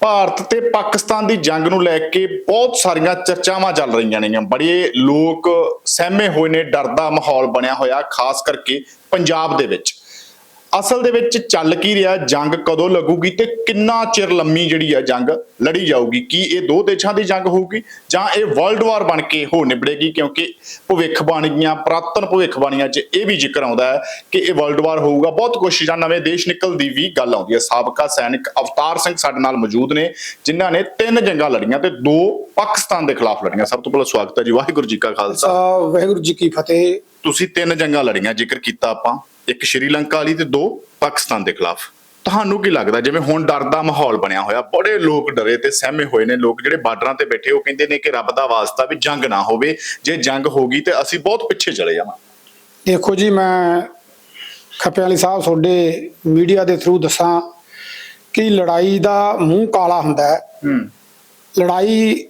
ਭਾਰਤ ਤੇ ਪਾਕਿਸਤਾਨ ਦੀ ਜੰਗ ਨੂੰ ਲੈ ਕੇ ਬਹੁਤ ਸਾਰੀਆਂ ਚਰਚਾਵਾਂ ਚੱਲ ਰਹੀਆਂ ਨੇ ਬੜੇ ਲੋਕ ਸਹਿਮੇ ਹੋਏ ਨੇ, ਡਰ ਦਾ ਮਾਹੌਲ ਬਣਿਆ ਹੋਇਆ, ਖਾਸ ਕਰਕੇ ਪੰਜਾਬ ਦੇ ਵਿੱਚ। ਅਸਲ ਦੇ ਵਿੱਚ ਚੱਲ ਕੀ ਰਿਹਾ? ਜੰਗ ਕਦੋਂ ਲੱਗੂਗੀ ਤੇ ਕਿੰਨਾ ਚਿਰ ਲੰਮੀ ਜਿਹੜੀ ਆ ਜੰਗ ਲੜੀ ਜਾਊਗੀ? ਕੀ ਇਹ ਦੋ ਦੇਸ਼ਾਂ ਦੀ ਜੰਗ ਹੋਊਗੀ ਜਾਂ ਇਹ ਵਰਲਡ ਵਾਰ ਬਣ ਕੇ ਹੋ ਨਿਬੜੇਗੀ? ਕਿਉਂਕਿ ਭਵਿੱਖਬਾਣੀਆਂ ਪ੍ਰਾਤਨ ਭਵਿੱਖਬਾਣੀਆਂ 'ਚ ਇਹ ਵੀ ਜ਼ਿਕਰ ਆਉਂਦਾ ਹੈ ਕਿ ਇਹ ਵਰਲਡ ਵਾਰ ਹੋਊਗਾ। ਬਹੁਤ ਕੋਸ਼ਿਸ਼ਾਂ ਨਵੇਂ ਦੇਸ਼ ਨਿਕਲ ਦੀ ਵੀ ਗੱਲ ਆਉਂਦੀ ਹੈ। ਸਾਬਕਾ ਸੈਨਿਕ ਅਵਤਾਰ ਸਿੰਘ ਸਾਡੇ ਨਾਲ ਮੌਜੂਦ ਨੇ ਜਿਨ੍ਹਾਂ ਨੇ ਤਿੰਨ ਜੰਗਾਂ ਲੜੀਆਂ ਤੇ ਦੋ ਪਾਕਿਸਤਾਨ ਦੇ ਖਿਲਾਫ ਲੜੀਆਂ। ਸਭ ਤੋਂ ਪਹਿਲਾਂ ਸਵਾਗਤ ਹੈ ਜੀ। ਵਾਹਿਗੁਰੂ ਜੀ ਕਾ ਖਾਲਸਾ। ਵਾਹਿਗੁਰੂ ਜੀ ਕੀ ਫਤਿਹ। ਤੁਸੀਂ ਤਿੰਨ ਜੰਗਾਂ ਲੜੀਆਂ ਜ਼ਿਕਰ ਕੀਤਾ ਆਪਾਂ। ਇੱਕ ਸ਼੍ਰੀਲੰਕਾ ਵਾਲੀ ਤੇ ਦੋ ਪਾਕਿਸਤਾਨ ਦੇ ਖਿਲਾਫ। ਤੁਹਾਨੂੰ ਕੀ ਲੱਗਦਾ ਜਿਵੇਂ ਹੁਣ ਡਰ ਦਾ ਮਾਹੌਲ ਬਣਿਆ ਹੋਇਆ ਬੜੇ ਲੋਕ ਡਰੇ ਤੇ ਸਹਿਮੇ ਹੋਏ ਨੇ ਲੋਕ ਜਿਹੜੇ ਬਾਰਡਰਾਂ ਤੇ ਬੈਠੇ ਉਹ ਕਹਿੰਦੇ ਨੇ ਕਿ ਰੱਬ ਦਾ ਵਾਸਤਾ ਵੀ ਜੰਗ ਨਾ ਹੋਵੇ ਜੇ ਜੰਗ ਹੋਗੀ ਤੇ ਅਸੀਂ ਬਹੁਤ ਪਿੱਛੇ ਚਲੇ ਜਾਵਾਂਗੇ ਦੇਖੋ ਜੀ ਮੈਂ ਖੱਪੇ ਵਾਲੀ ਸਾਹਿਬ ਤੁਹਾਡੇ ਮੀਡੀਆ ਦੇ ਥਰੂ ਦੱਸਾਂ ਕਿ ਲੜਾਈ ਦਾ ਮੂੰਹ ਕਾਲਾ ਹੁੰਦਾ ਹੈ। ਹੂੰ। ਲੜਾਈ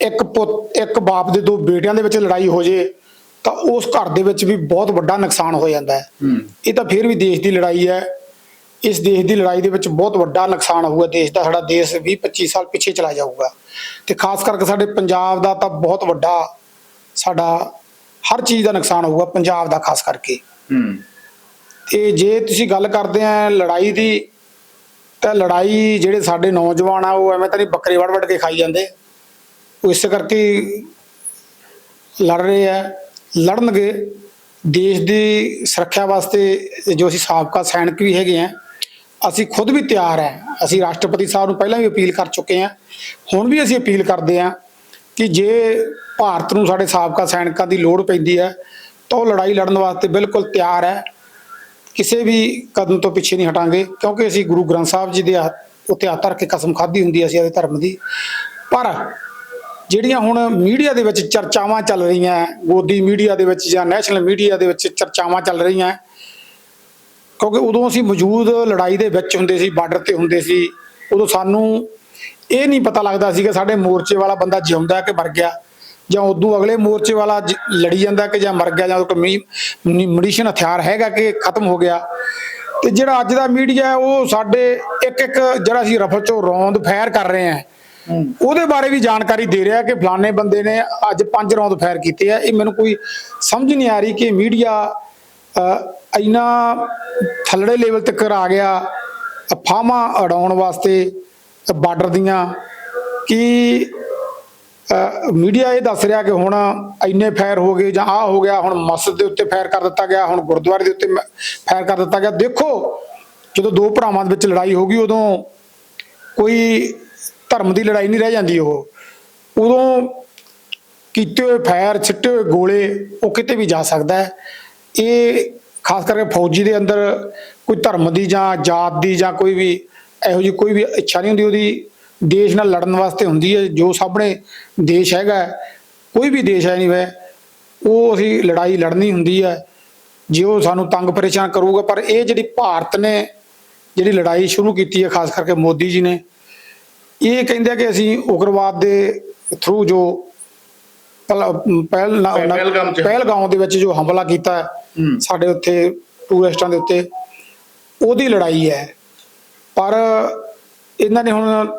ਇੱਕ ਪੁੱਤ ਇੱਕ ਬਾਪ ਦੇ ਦੋ ਬੇਟਿਆਂ ਦੇ ਵਿੱਚ ਲੜਾਈ ਹੋ ਜੇ ਤਾਂ ਉਸ ਘਰ ਦੇ ਵਿੱਚ ਵੀ ਬਹੁਤ ਵੱਡਾ ਨੁਕਸਾਨ ਹੋ ਜਾਂਦਾ ਹੈ। ਇਹ ਤਾਂ ਫਿਰ ਵੀ ਦੇਸ਼ ਦੀ ਲੜਾਈ ਹੈ। ਇਸ ਦੇਸ਼ ਦੀ ਲੜਾਈ ਦੇ ਵਿੱਚ ਬਹੁਤ ਵੱਡਾ ਨੁਕਸਾਨ ਹੋਊਗਾ। ਦੇਸ਼ ਦਾ ਸਾਡਾ ਦੇਸ਼ 20 25 ਸਾਲ ਪਿੱਛੇ ਚਲਾ ਜਾਊਗਾ। ਤੇ ਖਾਸ ਕਰਕੇ ਸਾਡੇ ਪੰਜਾਬ ਦਾ ਤਾਂ ਬਹੁਤ ਵੱਡਾ ਸਾਡਾ ਹਰ ਚੀਜ਼ ਦਾ ਨੁਕਸਾਨ ਹੋਊਗਾ ਪੰਜਾਬ ਦਾ ਖਾਸ ਕਰਕੇ। ਹੂੰ। ਤੇ ਜੇ ਤੁਸੀਂ ਗੱਲ ਕਰਦੇ ਆ ਲੜਾਈ ਦੀ ਤਾਂ ਲੜਾਈ ਜਿਹੜੇ ਸਾਡੇ ਨੌਜਵਾਨ ਆ ਉਹ ਐਵੇਂ ਤਾਂ ਨਹੀਂ ਬੱਕਰੇ ਵੜ ਵੜ ਕੇ ਖਾਈ ਜਾਂਦੇ। ਉਹ ਇਸੇ ਕਰਕੇ ਲੜ ਰਹੇ ਆ। ਲੜਨਗੇ। ਦੇਸ਼ ਦੀ ਸੁਰੱਖਿਆ ਵਾਸਤੇ ਜੋ ਅਸੀਂ ਸਾਬਕਾ ਸੈਨਿਕ ਵੀ ਹੈਗੇ ਆ, ਅਸੀਂ ਖੁਦ ਵੀ ਤਿਆਰ ਹੈ ਅਸੀਂ ਰਾਸ਼ਟਰਪਤੀ ਸਾਹਿਬ ਨੂੰ ਪਹਿਲਾਂ ਵੀ ਅਪੀਲ ਕਰ ਚੁੱਕੇ ਆ। ਹੁਣ ਵੀ ਅਸੀਂ ਅਪੀਲ ਕਰਦੇ ਆ ਕਿ ਜੇ ਭਾਰਤ ਨੂੰ ਸਾਡੇ ਸਾਬਕਾ ਸੈਨਿਕਾਂ ਦੀ ਲੋੜ ਪੈਂਦੀ ਹੈ ਤਾਂ ਉਹ ਲੜਾਈ ਲੜਨ ਵਾਸਤੇ ਬਿਲਕੁਲ ਤਿਆਰ ਹੈ ਕਿਸੇ ਵੀ ਕਦਮ ਤੋਂ ਪਿੱਛੇ ਨਹੀਂ ਹਟਾਂਗੇ, ਕਿਉਂਕਿ ਅਸੀਂ ਗੁਰੂ ਗ੍ਰੰਥ ਸਾਹਿਬ ਜੀ ਦੇ ਹੱਥ- ਉੱਤੇ ਹੱਥ ਧਰ ਕੇ ਕਸਮ ਖਾਧੀ ਹੁੰਦੀ ਹੈ ਅਸੀਂ ਆਪਣੇ ਧਰਮ ਦੀ। ਪਰ ਜਿਹੜੀਆਂ ਹੁਣ ਮੀਡੀਆ ਦੇ ਵਿੱਚ ਚਰਚਾਵਾਂ ਚੱਲ ਰਹੀਆਂ ਗੋਦੀ ਮੀਡੀਆ ਦੇ ਵਿੱਚ ਜਾਂ ਨੈਸ਼ਨਲ ਮੀਡੀਆ ਦੇ ਵਿੱਚ ਚਰਚਾਵਾਂ ਚੱਲ ਰਹੀਆਂ। ਕਿਉਂਕਿ ਉਦੋਂ ਅਸੀਂ ਮੌਜੂਦ ਲੜਾਈ ਦੇ ਵਿੱਚ ਹੁੰਦੇ ਸੀ, ਬਾਰਡਰ ਤੇ ਹੁੰਦੇ ਸੀ, ਉਦੋਂ ਸਾਨੂੰ ਇਹ ਨਹੀਂ ਪਤਾ ਲੱਗਦਾ ਸੀ ਕਿ ਸਾਡੇ ਮੋਰਚੇ ਵਾਲਾ ਬੰਦਾ ਜਿਉਂਦਾ ਕਿ ਮਰ ਗਿਆ, ਜਾਂ ਉਦੋਂ ਅਗਲੇ ਮੋਰਚੇ ਵਾਲਾ ਲੜੀ ਜਾਂਦਾ ਕਿ ਜਾਂ ਮਰ ਗਿਆ, ਜਾਂ ਕੋਈ ਮੈਡੀਸ਼ਨ ਹਥਿਆਰ ਹੈਗਾ ਕਿ ਖਤਮ ਹੋ ਗਿਆ। ਤੇ ਜਿਹੜਾ ਅੱਜ ਦਾ ਮੀਡੀਆ ਹੈ, ਉਹ ਸਾਡੇ ਇੱਕ ਇੱਕ ਜਿਹੜਾ ਅਸੀਂ ਰਫਲ ਚੋਂ ਰੌਂਦ ਫੈਰ ਕਰ ਰਹੇ ਹਾਂ। ਉਹਦੇ ਬਾਰੇ ਵੀ ਜਾਣਕਾਰੀ ਦੇ ਰਿਹਾ ਕਿ ਫਲਾਣੇ ਬੰਦੇ ਨੇ ਅੱਜ ਪੰਜ ਰੌਂਦ ਫਾਇਰ ਕੀਤੇ ਆ। ਇਹ ਮੈਨੂੰ ਕੋਈ ਸਮਝ ਨਹੀਂ ਆ ਰਹੀ ਕਿ ਮੀਡੀਆ ਇੰਨਾ ਥੱਲੜੇ ਲੈਵਲ ਤੱਕ ਆ ਗਿਆ, ਅਫਵਾਹਾਂ ਉਡਾਉਣ ਵਾਸਤੇ ਬਾਰਡਰ ਦੀਆਂ ਕਿ ਮੀਡੀਆ ਇਹ ਦੱਸ ਰਿਹਾ ਕਿ ਹੁਣ ਇੰਨੇ ਫਾਇਰ ਹੋ ਗਏ ਜਾਂ ਆਹ ਹੋ ਗਿਆ, ਹੁਣ ਮਸਜਿਦ ਦੇ ਉੱਤੇ ਫਾਇਰ ਕਰ ਦਿੱਤਾ ਗਿਆ, ਹੁਣ ਗੁਰਦੁਆਰੇ ਦੇ ਉੱਤੇ ਫਾਇਰ ਕਰ ਦਿੱਤਾ ਗਿਆ। ਦੇਖੋ, ਜਦੋਂ ਦੋ ਭਰਾਵਾਂ ਦੇ ਵਿੱਚ ਲੜਾਈ ਹੋ ਗਈ, ਉਦੋਂ ਕੋਈ ਧਰਮ ਦੀ ਲੜਾਈ ਨਹੀਂ ਰਹਿ ਜਾਂਦੀ ਉਹ। ਉਦੋਂ ਕੀਤੇ ਹੋਏ ਫਾਇਰ ਛਿੱਟੇ ਹੋਏ ਗੋਲੇ ਉਹ ਕਿਤੇ ਵੀ ਜਾ ਸਕਦਾ ਹੈ। ਇਹ ਖਾਸ ਕਰਕੇ ਫੌਜੀ ਦੇ ਅੰਦਰ ਕੋਈ ਧਰਮ ਦੀ ਜਾਂ ਜਾਤ ਦੀ ਜਾਂ ਕੋਈ ਵੀ ਇਹੋ ਜਿਹੀ ਕੋਈ ਵੀ ਇੱਛਾ ਨਹੀਂ ਹੁੰਦੀ, ਉਹਦੀ ਦੇਸ਼ ਨਾਲ ਲੜਨ ਵਾਸਤੇ ਹੁੰਦੀ ਹੈ। ਜੋ ਸਾਹਮਣੇ ਦੇਸ਼ ਹੈਗਾ, ਕੋਈ ਵੀ ਦੇਸ਼ ਹੈ ਨਹੀਂ ਵੇ ਉਹ ਅਸੀਂ ਲੜਾਈ ਲੜਨੀ ਹੁੰਦੀ ਹੈ। ਜੇ ਉਹ ਸਾਨੂੰ ਤੰਗ ਪਰੇਸ਼ਾਨ ਕਰੂਗਾ, ਪਰ ਇਹ ਜਿਹੜੀ ਭਾਰਤ ਨੇ ਜਿਹੜੀ ਲੜਾਈ ਸ਼ੁਰੂ ਕੀਤੀ ਹੈ, ਖਾਸ ਕਰਕੇ ਮੋਦੀ ਜੀ ਨੇ ਇਹ ਕਹਿੰਦੇ ਕਿ ਅਸੀਂ ਉਗਰਵਾਦ ਦੇ ਥਰੂ ਜੋ ਪਹਿਲ ਪਹਿਲ। ਪਹਿਲਗਾਮ ਦੇ ਵਿੱਚ ਜੋ ਹਮਲਾ ਕੀਤਾ। ਸਾਡੇ ਉੱਤੇ ਟੂਰਿਸਟਾਂ ਦੇ ਉੱਤੇ ਉਹਦੀ ਲੜਾਈ ਹੈ ਪਰ ਇਹਨਾਂ ਨੇ ਹੁਣ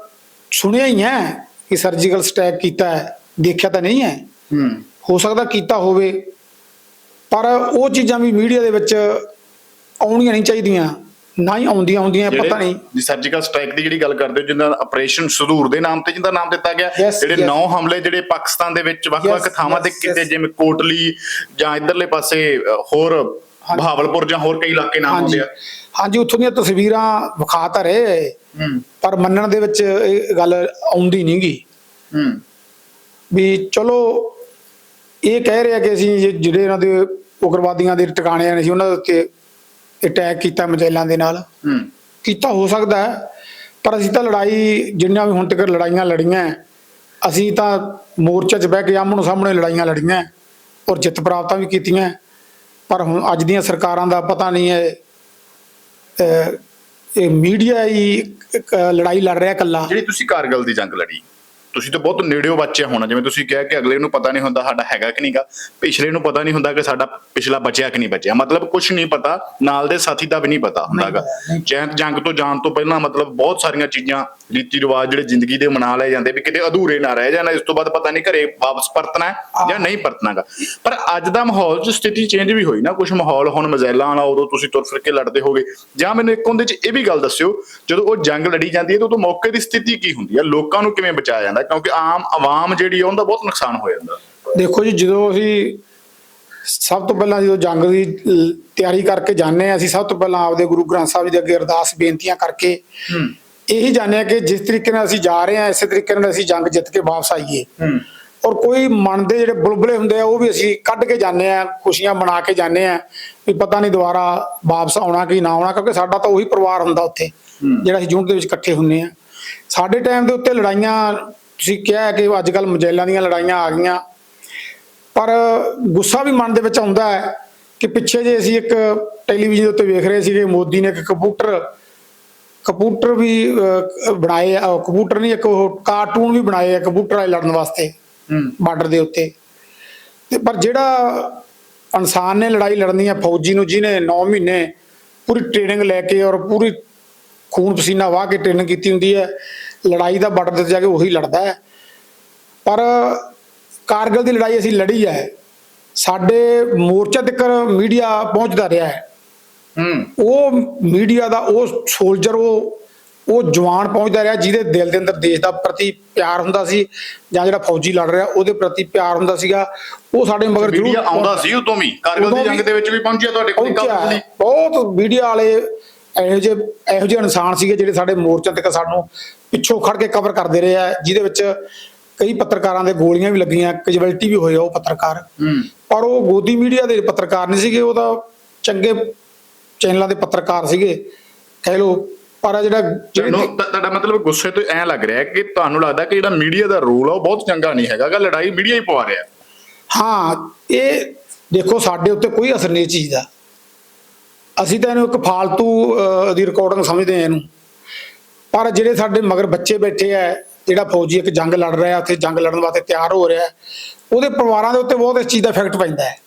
ਸੁਣਿਆ ਹੀ ਹੈ ਕਿ ਸਰਜੀਕਲ ਸਟ੍ਰਾਈਕ ਕੀਤਾ ਹੈ ਦੇਖਿਆ ਤਾਂ ਨਹੀਂ ਹੂੰ ਹੋ ਸਕਦਾ ਕੀਤਾ ਹੋਵੇ ਪਰ ਉਹ ਚੀਜ਼ਾਂ ਵੀ ਮੀਡੀਆ ਦੇ ਵਿੱਚ ਆਉਣੀਆਂ ਨਹੀਂ ਚਾਹੀਦੀਆਂ ਨਾ ਹੀ ਆਉਂਦੀਆਂ ਹੁੰਦੀਆਂ ਪਤਾ ਨਹੀਂ। ਜੀ ਸਰਜੀਕਲ ਸਟ੍ਰਾਈਕ ਦੀ ਜਿਹੜੀ ਗੱਲ ਕਰਦੇ ਹੋ ਜਿੰਦਾ ਆਪਰੇਸ਼ਨ ਸੁਧੂਰ ਦੇ ਨਾਮ ਤੇ ਜਿੰਦਾ ਨਾਮ ਦਿੱਤਾ ਗਿਆ ਜਿਹੜੇ. ਨੌ ਹਮਲੇ ਜਿਹੜੇ ਪਾਕਿਸਤਾਨ ਦੇ ਵਿੱਚ ਵੱਖ-ਵੱਖ ਥਾਵਾਂ ਤੇ ਕੀਤੇ. ਜਿਵੇਂ ਕੋਟਲੀ ਜਾਂ ਇਧਰਲੇ ਪਾਸੇ ਹੋਰ। ਬਹਾਵਲਪੁਰ ਜਾਂ ਹੋਰ ਕਈ ਇਲਾਕੇ ਨਾਮ ਆਉਂਦੇ ਆ। ਹਾਂਜੀ ਉੱਥੋਂ ਦੀਆਂ ਤਸਵੀਰਾਂ ਵਿਖਾ ਤਾਂ ਰਹੇ। ਹੂੰ। ਪਰ ਮੰਨਣ ਦੇ ਵਿੱਚ ਇਹ ਗੱਲ ਆਉਂਦੀ ਨਹੀਂਗੀ ਹੂੰ। ਵੀ ਚਲੋ ਇਹ ਕਹਿ ਰਹੇ ਕਿ ਅਸੀਂ ਜਿਹੜੇ ਇਹਨਾਂ ਦੇ ਉਗਰਵਾਦੀਆਂ ਦੇ ਟਿਕਾਣਿਆਂ ਨੇ ਸੀ ਉਹਨਾਂ ਦੇ ਉੱਤੇ ਅਟੈਕ ਕੀਤਾ ਮਜੈਲਾਂ ਦੇ ਨਾਲ। ਹੂੰ। ਕੀਤਾ ਹੋ ਸਕਦਾ ਹੈ ਪਰ ਅਸੀਂ ਤਾਂ ਲੜਾਈ ਜਿੰਨੀਆਂ ਵੀ ਹੁਣ ਤੱਕ ਲੜਾਈਆਂ ਲੜੀਆਂ ਅਸੀਂ ਤਾਂ ਮੋਰਚੇ 'ਚ ਬਹਿ ਕੇ ਆਮਣ ਸਾਹਮਣੇ ਲੜਾਈਆਂ ਲੜੀਆਂ ਔਰ ਜਿੱਤ ਪ੍ਰਾਪਤਾਂ ਵੀ ਕੀਤੀਆਂ। ਪਰ ਹੁਣ ਅੱਜ ਦੀਆਂ ਸਰਕਾਰਾਂ ਦਾ ਪਤਾ ਨਹੀਂ ਹੈ ਇਹ ਮੀਡੀਆ ਹੀ ਲੜਾਈ ਲੜ ਰਿਹਾ ਇਕੱਲਾ। ਜਿਹੜੀ ਤੁਸੀਂ ਕਾਰਗਲ ਦੀ ਜੰਗ ਲੜੀ ਤੁਸੀਂ ਤਾਂ ਬਹੁਤ ਨੇੜਿਓ ਬੱਚਿਆ ਹੋਣਾ ਜਿਵੇਂ ਤੁਸੀਂ ਕਿਹਾ ਕਿ ਅਗਲੇ ਨੂੰ ਪਤਾ ਨਹੀਂ ਹੁੰਦਾ ਸਾਡਾ ਹੈਗਾ ਕਿ ਨਹੀਂਗਾ ਪਿਛਲੇ ਨੂੰ ਪਤਾ ਨਹੀਂ ਹੁੰਦਾ ਕਿ ਸਾਡਾ ਪਿਛਲਾ ਬਚਿਆ ਕਿ ਨਹੀਂ ਬਚਿਆ ਮਤਲਬ ਕੁਝ ਨਹੀਂ ਪਤਾ ਨਾਲ ਦੇ ਸਾਥੀ ਦਾ ਵੀ ਨਹੀਂ ਪਤਾ ਹੁੰਦਾਗਾ। ਨਹੀਂ। ਜੰਗ ਤੋਂ ਜਾਣ ਤੋਂ ਪਹਿਲਾਂ ਮਤਲਬ ਬਹੁਤ ਸਾਰੀਆਂ ਚੀਜ਼ਾਂ ਰੀਤੀ ਰਿਵਾਜ ਜਿਹੜੇ ਜ਼ਿੰਦਗੀ ਦੇ ਮਨਾ ਲਏ ਜਾਂਦੇ ਵੀ ਕਿਤੇ ਅਧੂਰੇ ਨਾ ਰਹਿ ਜਾਣ ਇਸ ਤੋਂ ਬਾਅਦ ਪਤਾ ਨਹੀਂ ਘਰੇ ਵਾਪਸ ਪਰਤਣਾ ਜਾਂ ਨਹੀਂ ਪਰਤਣਾਗਾ। ਪਰ ਅੱਜ ਦਾ ਮਾਹੌਲ 'ਚ ਸਥਿਤੀ ਚੇਂਜ ਵੀ ਹੋਈ ਨਾ ਕੁਝ ਮਾਹੌਲ ਹੁਣ ਮਜ਼ੈਲਾਂ ਵਾਲਾ ਉਦੋਂ ਤੁਸੀਂ ਤੁਰ ਫਿਰ ਕੇ ਲੜਦੇ ਹੋਗੇ। ਜਾਂ ਮੈਨੂੰ ਇੱਕ ਉਹਦੇ 'ਚ ਇਹ ਵੀ ਗੱਲ ਦੱਸਿਓ ਜਦੋਂ ਉਹ ਜੰਗ ਲੜੀ ਜਾਂਦੀ ਹੈ ਤਾਂ ਉਦੋਂ ਮੌਕੇ ਦੀ ਸਥਿਤੀ ਕੀ ਹੁੰਦੀ ਹੈ? ਲੋਕਾਂ ਨੂੰ ਕਿਵੇਂ ਬਚਾਇਆ ਜਾਂਦਾ? ਕਿਉਂਕਿ ਆਮ ਆਵਾਮ ਜਿਹੜੀ ਆ ਉਹਦਾ ਬਹੁਤ ਨੁਕਸਾਨ ਹੋ ਜਾਂਦਾ। ਦੇਖੋ ਜੀ ਜਦੋਂ ਅਸੀਂ ਸਭ ਤੋਂ ਪਹਿਲਾਂ ਜਦੋਂ ਜੰਗ ਦੀ ਤਿਆਰੀ ਕਰਕੇ ਜਾਂਦੇ ਹਾਂ ਅਸੀਂ ਸਭ ਤੋਂ ਪਹਿਲਾਂ ਆਪਦੇ ਗੁਰੂ ਗ੍ਰੰਥ ਸਾਹਿਬ ਜੀ ਦੇ ਅੱਗੇ ਅਰਦਾਸ ਬੇਨਤੀਆਂ ਕਰਕੇ ਹੂੰ। ਇਹੀ ਜਾਣਦੇ ਹਾਂ ਕਿ ਜਿਸ ਤਰੀਕੇ ਨਾਲ ਅਸੀਂ ਜਾ ਰਹੇ ਹਾਂ ਇਸੇ ਤਰੀਕੇ ਨਾਲ ਅਸੀਂ ਜੰਗ ਜਿੱਤ ਕੇ ਵਾਪਸ ਆਈਏ। ਹੂੰ। ਔਰ ਕੋਈ ਮਨ ਦੇ ਜਿਹੜੇ ਬੁਲਬੁਲੇ ਹੁੰਦੇ ਆ ਉਹ ਵੀ ਅਸੀਂ ਕੱਢ ਕੇ ਜਾਂਦੇ ਆ ਖੁਸ਼ੀਆਂ ਮਨਾ ਕੇ ਜਾਂਦੇ ਆ ਵੀ ਪਤਾ ਨਹੀਂ ਦੁਬਾਰਾ ਵਾਪਸ ਆਉਣਾ ਕਿ ਨਾ ਆਉਣਾ ਕਿਉਂਕਿ ਸਾਡਾ ਤਾਂ ਉਹੀ ਪਰਿਵਾਰ ਹੁੰਦਾ ਉੱਥੇ ਹੂੰ। ਜਿਹੜਾ ਅਸੀਂ ਜੂਨ ਦੇ ਵਿੱਚ ਇਕੱਠੇ ਹੁੰਨੇ ਆ ਸਾਡੇ ਟਾਈਮ ਦੇ ਉੱਤੇ ਲੜਾਈਆਂ ਤੁਸੀਂ ਕਿਹਾ ਕਿ ਅੱਜ ਕੱਲ ਮਜੈਲਾਂ ਦੀਆਂ ਲੜਾਈਆਂ ਆ ਗਈਆਂ। ਪਰ ਗੁੱਸਾ ਵੀ ਮਨ ਦੇ ਵਿੱਚ ਆਉਂਦਾ ਹੈ ਕਿ ਪਿੱਛੇ ਜੇ ਅਸੀਂ ਇੱਕ ਟੈਲੀਵਿਜ਼ਨ ਦੇ ਉੱਤੇ ਵੇਖ ਰਹੇ ਸੀਗੇ ਮੋਦੀ ਨੇ ਇੱਕ ਕੰਪਿਊਟਰ ਕੰਪਿਊਟਰ ਵੀ ਬਣਾਏ ਆ ਕੰਪਿਊਟਰ ਨਹੀਂ ਇੱਕ ਉਹ ਕਾਰਟੂਨ ਵੀ ਬਣਾਏ ਆ ਕੰਪਿਊਟਰ ਵਾਲੇ ਲੜਨ ਵਾਸਤੇ ਬਾਰਡਰ ਦੇ ਉੱਤੇ। ਤੇ ਪਰ ਜਿਹੜਾ ਇਨਸਾਨ ਨੇ ਲੜਾਈ ਲੜਨੀ ਹੈ ਫੌਜੀ ਨੂੰ ਜਿਹਨੇ 9 ਮਹੀਨੇ ਪੂਰੀ ਟ੍ਰੇਨਿੰਗ ਲੈ ਕੇ ਔਰ ਪੂਰੀ ਖੂਨ ਪਸੀਨਾ ਵਾਹ ਕੇ ਟ੍ਰੇਨਿੰਗ ਕੀਤੀ ਹੁੰਦੀ ਹੈ ਲੜਾਈ ਦਾ ਬਾਰਡਰ ਤੇ ਜਾ ਕੇ ਉਹੀ ਲੜਦਾ ਹੈ। ਪਰ ਕਾਰਗਿਲ ਦੀ ਲੜਾਈ ਅਸੀਂ ਲੜੀ ਹੈ। ਸਾਡੇ ਮੋਰਚਾ ਤੱਕ ਮੀਡੀਆ ਪਹੁੰਚਦਾ ਰਿਹਾ ਹੈ। ਹੂੰ। ਉਹ ਮੀਡੀਆ ਦਾ ਉਹ ਸੋਲਜਰ ਉਹ ਉਹ ਜਵਾਨ ਪਹੁੰਚਦਾ ਰਿਹਾ ਜਿਹਦੇ ਦਿਲ ਦੇ ਅੰਦਰ ਦੇਸ਼ ਦਾ ਪ੍ਰਤੀ ਪਿਆਰ ਹੁੰਦਾ ਸੀ ਜਾਂ ਜਿਹੜਾ ਫੌਜੀ ਲੜ ਰਿਹਾ ਉਹਦੇ ਪ੍ਰਤੀ ਪਿਆਰ ਹੁੰਦਾ ਸੀਗਾ। ਉਹ ਸਾਡੇ ਮਗਰ ਜ਼ਰੂਰ ਆਉਂਦਾ ਸੀ ਉਦੋਂ ਵੀ। ਕਾਰਗਿਲ ਦੀ ਜੰਗ ਦੇ ਵਿੱਚ ਵੀ ਪਹੁੰਚਿਆ ਤੁਹਾਡੇ ਕੋਲ ਗੱਲ। ਨਹੀਂ ਬਹੁਤ ਮੀਡੀਆ ਵਾਲੇ ਇਹੋ ਜਿਹੇ ਇਹੋ ਜਿਹੇ ਇਨਸਾਨ ਸੀਗੇ ਜਿਹੜੇ ਸਾਡੇ ਮੋਰਚੇ ਤੱਕ ਸਾਨੂੰ ਪਿੱਛੋਂ ਖੜ ਕੇ ਕਵਰ ਕਰਦੇ ਰਹੇ ਆ ਜਿਹਦੇ ਵਿੱਚ ਕਈ ਪੱਤਰਕਾਰਾਂ ਦੇ ਗੋਲੀਆਂ ਵੀ ਲੱਗੀਆਂ ਕੈਜੁਅਲਟੀ ਵੀ ਹੋਏ ਆ ਉਹ ਪੱਤਰਕਾਰ। ਪਰ ਉਹ ਗੋਦੀ ਮੀਡੀਆ ਦੇ ਪੱਤਰਕਾਰ ਨਹੀਂ ਸੀਗੇ ਉਹ ਤਾਂ ਚੰਗੇ ਚੈਨਲਾਂ ਦੇ ਪੱਤਰਕਾਰ ਸੀਗੇ ਕਹਿ ਲੋ ਪਰ ਜਿਹੜਾ ਤੁਹਾਨੂੰ ਤੁਹਾਡਾ ਮਤਲਬ ਗੁੱਸੇ ਤੋਂ ਐਂ ਲੱਗ ਰਿਹਾ ਕਿ ਤੁਹਾਨੂੰ ਲੱਗਦਾ ਕਿ ਜਿਹੜਾ ਮੀਡੀਆ ਦਾ ਰੋਲ ਆ ਉਹ ਬਹੁਤ ਚੰਗਾ ਨਹੀਂ ਹੈਗਾ ਗਾ ਲੜਾਈ ਮੀਡੀਆ ਹੀ ਪਵਾ ਰਿਹਾ। ਹਾਂ ਇਹ ਦੇਖੋ ਸਾਡੇ ਉੱਤੇ ਕੋਈ ਅਸਰ ਨਹੀਂ ਚੀਜ਼ ਦਾ। ਅਸੀਂ ਤਾਂ ਇਹਨੂੰ ਇੱਕ ਫਾਲਤੂ ਦੀ ਰਿਕਾਰਡਿੰਗ ਸਮਝਦੇ ਹਾਂ ਇਹਨੂੰ। ਪਰ ਜਿਹੜੇ ਸਾਡੇ ਮਗਰ ਬੱਚੇ ਬੈਠੇ ਆ, ਜਿਹੜਾ ਫੌਜੀ ਇੱਕ ਜੰਗ ਲੜ ਰਿਹਾ, ਉੱਥੇ ਜੰਗ ਲੜਨ ਵਾਸਤੇ ਤਿਆਰ ਹੋ ਰਿਹਾ, ਉਹਦੇ ਪਰਿਵਾਰਾਂ ਦੇ ਉੱਤੇ ਬਹੁਤ ਇਸ ਚੀਜ਼ ਦਾ ਇਫੈਕਟ ਪੈਂਦਾ ਹੈ।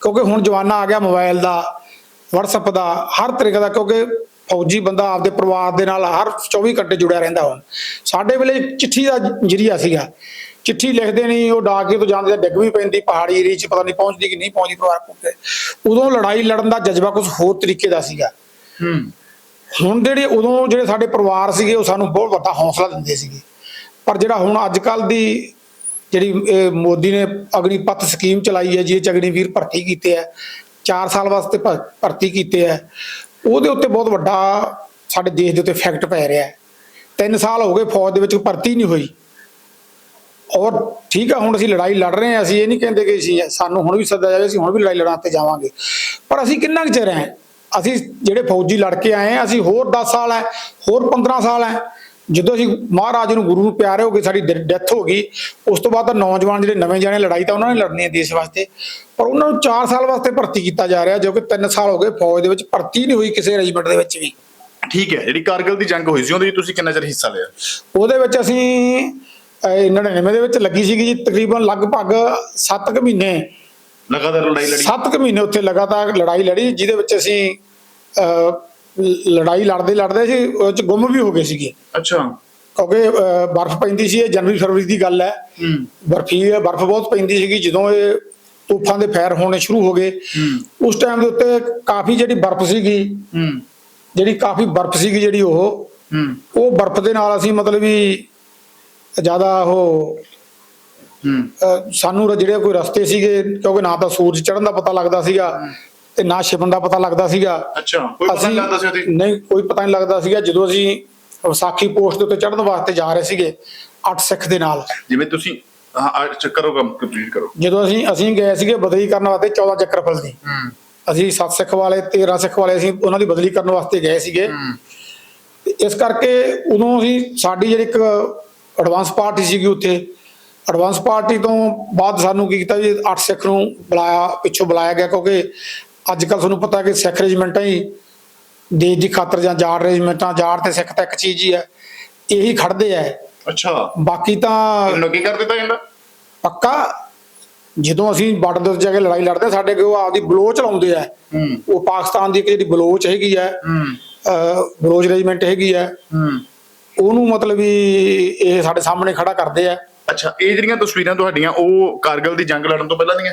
ਕਿਉਂਕਿ ਹੁਣ ਜਵਾਨਾ ਆ ਗਿਆ ਮੋਬਾਈਲ ਦਾ, WhatsApp ਦਾ, ਹਰ ਤਰੀਕੇ ਦਾ, ਕਿਉਂਕਿ ਫੌਜੀ ਬੰਦਾ ਆਪਦੇ ਪਰਿਵਾਰ ਦੇ ਨਾਲ ਹਰ 24 ਘੰਟੇ ਜੁੜਿਆ ਰਹਿੰਦਾ ਹੁਣ। ਸਾਡੇ ਵੇਲੇ ਚਿੱਠੀ ਦਾ ਜਰੀਆ ਸੀਗਾ। ਚਿੱਠੀ ਲਿਖਦੇ ਨਹੀਂ ਉਹ ਡਾਕ ਤੋਂ ਜਾਂਦੇ ਡਿੱਗ ਵੀ ਪੈਂਦੀ ਪਹਾੜੀ ਏਰੀਏ 'ਚ ਪਤਾ ਨਹੀਂ ਪਹੁੰਚਦੀ ਕਿ ਨਹੀਂ ਪਹੁੰਚਦੀ ਪਰਿਵਾਰ ਕੋਲ ਉਦੋਂ ਲੜਾਈ ਲੜਨ ਦਾ ਜਜ਼ਬਾ ਕੁਝ ਹੋਰ ਤਰੀਕੇ ਦਾ ਸੀਗਾ। ਹੂੰ। ਹੁਣ ਜਿਹੜੇ ਉਦੋਂ ਜਿਹੜੇ ਸਾਡੇ ਪਰਿਵਾਰ ਸੀਗੇ ਉਹ ਸਾਨੂੰ ਬਹੁਤ ਵੱਡਾ ਹੌਸਲਾ ਦਿੰਦੇ ਸੀਗੇ। ਪਰ ਜਿਹੜਾ ਹੁਣ ਅੱਜ ਕੱਲ ਦੀ ਜਿਹੜੀ ਮੋਦੀ ਨੇ ਅਗਨੀਪਥ ਸਕੀਮ ਚਲਾਈ ਹੈ ਜਿਹਦੇ ਚ ਅਗਨੀਵੀਰ ਭਰਤੀ ਕੀਤੇ ਆ 4 ਸਾਲ ਵਾਸਤੇ ਭਰਤੀ ਕੀਤੇ ਆ ਉਹਦੇ ਉੱਤੇ ਬਹੁਤ ਵੱਡਾ ਸਾਡੇ ਦੇਸ਼ ਦੇ ਉੱਤੇ ਇਫੈਕਟ ਪੈ ਰਿਹਾ। ਹੈ 3 ਸਾਲ ਹੋ ਗਏ ਫੌਜ ਦੇ ਵਿੱਚ ਭਰਤੀ ਨਹੀਂ ਹੋਈ। ਔਰ ਠੀਕ ਆ ਹੁਣ ਅਸੀਂ ਲੜਾਈ ਲੜ ਰਹੇ ਹਾਂ ਅਸੀਂ ਇਹ ਨਹੀਂ ਕਹਿੰਦੇ ਕਿ ਅਸੀਂ ਸਾਨੂੰ ਹੁਣ ਵੀ ਸੱਦਾ ਜਾਵੇ ਅਸੀਂ ਹੁਣ ਵੀ ਲੜਾਈ ਲੜਾਂ ਤੇ ਜਾਵਾਂਗੇ। ਪਰ ਅਸੀਂ ਕਿੰਨਾ ਕੁ ਚਿਰ ਹੈ? ਅਸੀਂ ਜਿਹੜੇ ਫੌਜੀ ਲੜ ਕੇ ਆਏ ਹਾਂ ਅਸੀਂ ਹੋਰ 10 ਸਾਲ ਹੈ ਹੋਰ 15 ਸਾਲ ਹੈ। ਜਦੋਂ ਅਸੀਂ ਮਹਾਰਾਜ ਨੂੰ ਗੁਰੂ ਨੂੰ ਪਿਆਰੇ ਹੋ ਗਏ ਸਾਡੀ ਡੈਥ ਹੋ ਗਈ ਉਸ ਤੋਂ ਬਾਅਦ ਤਾਂ ਨੌਜਵਾਨ ਜਿਹੜੇ ਨਵੇਂ ਜਾਣੇ ਲੜਾਈ ਤਾਂ ਉਹਨਾਂ ਨੇ ਲੜਨੀ ਹੈ ਦੇਸ਼ ਵਾਸਤੇ। ਪਰ ਉਹਨਾਂ ਨੂੰ 4 ਸਾਲ ਵਾਸਤੇ ਭਰਤੀ ਕੀਤਾ ਜਾ ਰਿਹਾ ਜੋ ਕਿ 3 ਸਾਲ ਹੋ ਗਏ ਫੌਜ ਦੇ ਵਿੱਚ ਭਰਤੀ ਨਹੀਂ ਹੋਈ ਕਿਸੇ ਰੈਜੀਮੈਂਟ ਦੇ ਵਿੱਚ ਵੀ। ਠੀਕ ਹੈ ਜਿਹੜੀ ਕਾਰਗਿਲ ਦੀ ਜੰਗ ਹੋਈ ਸੀ ਉਹਦੇ ਵਿੱਚ ਤੁਸੀਂ ਕਿੰਨਾ ਚਿਰ ਹਿੱਸਾ ਲਿਆ? ਉਹਦੇ ਵਿੱਚ ਅਸੀਂ 99 ਦੇ ਵਿੱਚ ਲੱਗੀ ਸੀਗੀ ਜੀ ਤਕਰੀਬਨ ਲਗਭਗ 7 ਕੁ ਮਹੀਨੇ। ਲਗਾਤਾਰ ਲੜਾਈ ਲੜੀ। 7 ਕੁ ਮਹੀਨੇ ਉੱਥੇ ਲਗਾਤਾਰ ਲੜਾਈ ਲੜੀ ਜਿਹਦੇ ਵਿੱਚ ਅਸੀਂ ਲੜਾਈ ਲੜਦੇ ਲੜਦੇ ਸੀ ਉਹ ਚ ਗੁੰਮ ਵੀ ਹੋ ਗਏ ਸੀਗੇ। ਅੱਛਾ। ਕਿਉਂਕਿ ਬਰਫ਼ ਪੈਂਦੀ ਸੀ ਇਹ ਜਨਵਰੀ ਫਰਵਰੀ ਦੀ ਗੱਲ ਹੈ। ਹੂੰ। ਬਰਫੀ ਹੈ ਬਰਫ਼ ਬਹੁਤ ਪੈਂਦੀ ਸੀਗੀ ਜਦੋਂ ਇਹ ਤੂਫਾਨ ਦੇ ਫੈਰ ਹੋਣੇ ਸ਼ੁਰੂ ਹੋ ਗਏ। ਹੂੰ। ਉਸ ਟਾਈਮ ਦੇ ਉੱਤੇ ਕਾਫੀ ਜਿਹੜੀ ਬਰਫ਼ ਸੀਗੀ ਹੂੰ। ਜਿਹੜੀ ਕਾਫੀ ਬਰਫ਼ ਸੀਗੀ ਜਿਹੜੀ ਉਹ ਹੂੰ। ਉਹ ਬਰਫ਼ ਦੇ ਨਾਲ ਅਸੀਂ ਮਤਲਬ ਵੀ ਜ਼ਿਆਦਾ ਉਹ ਸਾਨੂੰ ਜਿਹੜੇ ਕੋਈ ਰਸਤੇ ਸੀਗੇ ਕਿਉਂਕਿ ਨਾ ਤਾਂ ਸੂਰਜ ਚੜ੍ਹਨ ਦਾ ਪਤਾ ਲੱਗਦਾ ਸੀਗਾ ਤੇ ਨਾ ਛਿਪਣ ਦਾ ਪਤਾ ਲੱਗਦਾ ਸੀਗਾ। ਅੱਛਾ ਕੋਈ ਪਤਾ ਨਹੀਂ ਲੱਗਦਾ ਸੀ ਨਹੀਂ ਕੋਈ ਪਤਾ ਨਹੀਂ ਲੱਗਦਾ ਸੀਗਾ ਜਦੋਂ ਅਸੀਂ ਵਿਸਾਖੀ ਪੋਸਟ ਦੇ ਉੱਤੇ ਚੜ੍ਹਨ ਵਾਸਤੇ ਜਾ ਰਹੇ ਸੀਗੇ ਅੱਠ ਸਿੱਖ ਦੇ ਨਾਲ। ਜਿਵੇਂ ਤੁਸੀਂ ਹਾਂ ਚੱਕਰੋ ਕੰਮ ਕੰਪਲੀਟ ਕਰੋ। ਜਦੋਂ ਅਸੀਂ ਅਸੀਂ ਗਏ ਸੀਗੇ ਬਦਲੀ ਕਰਨ ਵਾਸਤੇ 14 ਚੱਕਰਫਲ ਦੀ। ਹੂੰ। ਅਸੀਂ ਸੱਤ ਸਿੱਖ ਵਾਲੇ 13 ਸਿੱਖ ਵਾਲੇ ਅਸੀਂ ਉਹਨਾਂ ਦੀ ਬਦਲੀ ਕਰਨ ਵਾਸਤੇ ਗਏ ਸੀਗੇ। ਇਸ ਕਰਕੇ ਉਦੋਂ ਅਸੀਂ ਸਾਡੀ ਜਿਹੜੀ ਇੱਕ ਐਡਵਾਂਸ ਪਾਰਟੀ ਸੀਗੀ ਉੱਥੇ। ਐਡਵਾਂਸ ਪਾਰਟੀ ਤੋਂ ਬਾਅਦ ਸਾਨੂੰ ਕੀ ਕੀਤਾ ਜੀ ਅੱਠ ਸਿੱਖ ਨੂੰ ਬੁਲਾਇਆ ਪਿੱਛੋਂ ਬੁਲਾਇਆ ਗਿਆ ਕਿਉਂਕਿ ਅੱਜ ਕੱਲ ਤੁਹਾਨੂੰ ਪਤਾ ਕਿ ਸਿੱਖ ਰੈਜੀਮੈਂਟਾਂ ਹੀ ਦੇਸ਼ ਦੀ ਖਾਤਰ ਜਾਂ ਜਾਟ ਰੈਜੀਮੈਂਟਾਂ ਜਾਟ ਤੇ ਸਿੱਖ ਤਾਂ ਇੱਕ ਚੀਜ਼ ਹੀ ਹੈ ਇਹੀ ਖੜਦੇ ਆ। ਅੱਛਾ। ਬਾਕੀ ਤਾਂ ਉਹਨੂੰ ਕੀ ਕਰ ਦਿੱਤਾ ਜਾਂਦਾ ਪੱਕਾ? ਜਦੋਂ ਅਸੀਂ ਬਾਰਡਰ ਤੇ ਜਾ ਕੇ ਲੜਾਈ ਲੜਦੇ ਸਾਡੇ ਕੋਲ ਆਪਦੀ ਬਲੋਚ ਲਾਉਂਦੇ ਆ। ਉਹ ਪਾਕਿਸਤਾਨ ਦੀ ਇੱਕ ਜਿਹੜੀ ਬਲੋਚ ਹੈਗੀ ਅਹ ਬਲੋਚ ਰੈਜੀਮੈਂਟ ਹੈਗੀ ਹੂੰ। ਉਹਨੂੰ ਮਤਲਬ ਵੀ ਇਹ ਸਾਡੇ ਸਾਹਮਣੇ ਖੜਾ ਕਰਦੇ ਆ। ਅੱਛਾ ਇਹ ਜਿਹੜੀਆਂ ਤਸਵੀਰਾਂ ਤੁਹਾਡੀਆਂ ਉਹ ਕਾਰਗਲ ਦੀ ਜੰਗ ਲੜਨ ਤੋਂ ਪਹਿਲਾਂ ਦੀਆਂ?